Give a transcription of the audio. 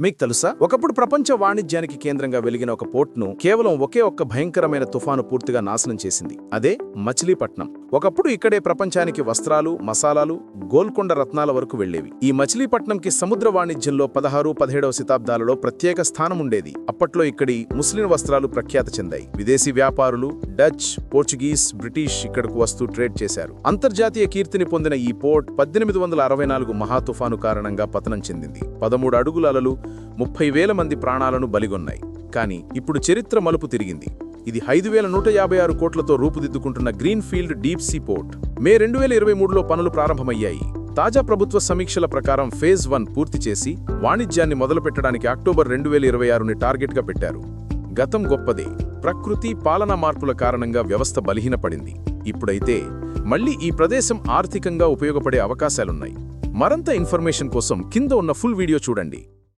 మీకు తెలుసా? ఒకప్పుడు ప్రపంచ వాణిజ్యానికి కేంద్రంగా వెలిగిన ఒక పోర్ట్ను కేవలం ఒకే ఒక్క భయంకరమైన తుఫాను పూర్తిగా నాశనం చేసింది. అదే మచిలీపట్నం. ఒకప్పుడు ఇక్కడే ప్రపంచానికి వస్త్రాలు మసాలాలు గోల్కొండ రత్నాల వరకు వెళ్ళేవి ఈ మచిలీపట్నంకి సముద్ర వాణిజ్యంలో పదహారు పదిహేడవ శతాబ్దాలలో ప్రత్యేక స్థానం ఉండేది. అప్పట్లో ఇక్కడి ముస్లిం వస్త్రాలు ప్రఖ్యాతి చెందాయి. విదేశీ వ్యాపారులు డచ్ పోర్చుగీస్ బ్రిటిష్ ఇక్కడకు వస్తూ ట్రేడ్ చేశారు. అంతర్జాతీయ కీర్తిని పొందిన ఈ పోర్ట్ పద్దెనిమిది వందల అరవై నాలుగు మహా తుఫాను కారణంగా పతనం చెందింది. పదమూడు అడుగుల అలలు ముప్పై వేల మంది ప్రాణాలను బలిగొన్నాయి. కానీ ఇప్పుడు చరిత్ర మలుపు తిరిగింది. ఇది ఐదు వేల నూట యాభై ఆరు కోట్లతో రూపుదిద్దుకుంటున్న green field deep sea port. May రెండు వేల ఇరవై మూడులో పనులు ప్రారంభమయ్యాయి. తాజా ప్రభుత్వ సమీక్షల ప్రకారం ఫేజ్ వన్ పూర్తి చేసి వాణిజ్యాన్ని మొదలుపెట్టడానికి అక్టోబర్ రెండు వేల ఇరవై ఆరుని టార్గెట్గా పెట్టారు. గతం గొప్పదే. ప్రకృతి పాలనా మార్పుల కారణంగా వ్యవస్థ బలహీనపడింది. ఇప్పుడైతే మళ్ళీ ఈ ప్రదేశం ఆర్థికంగా ఉపయోగపడే అవకాశాలున్నాయి. మరంత ఇన్ఫర్మేషన్ కోసం కింద ఉన్న ఫుల్ వీడియో చూడండి.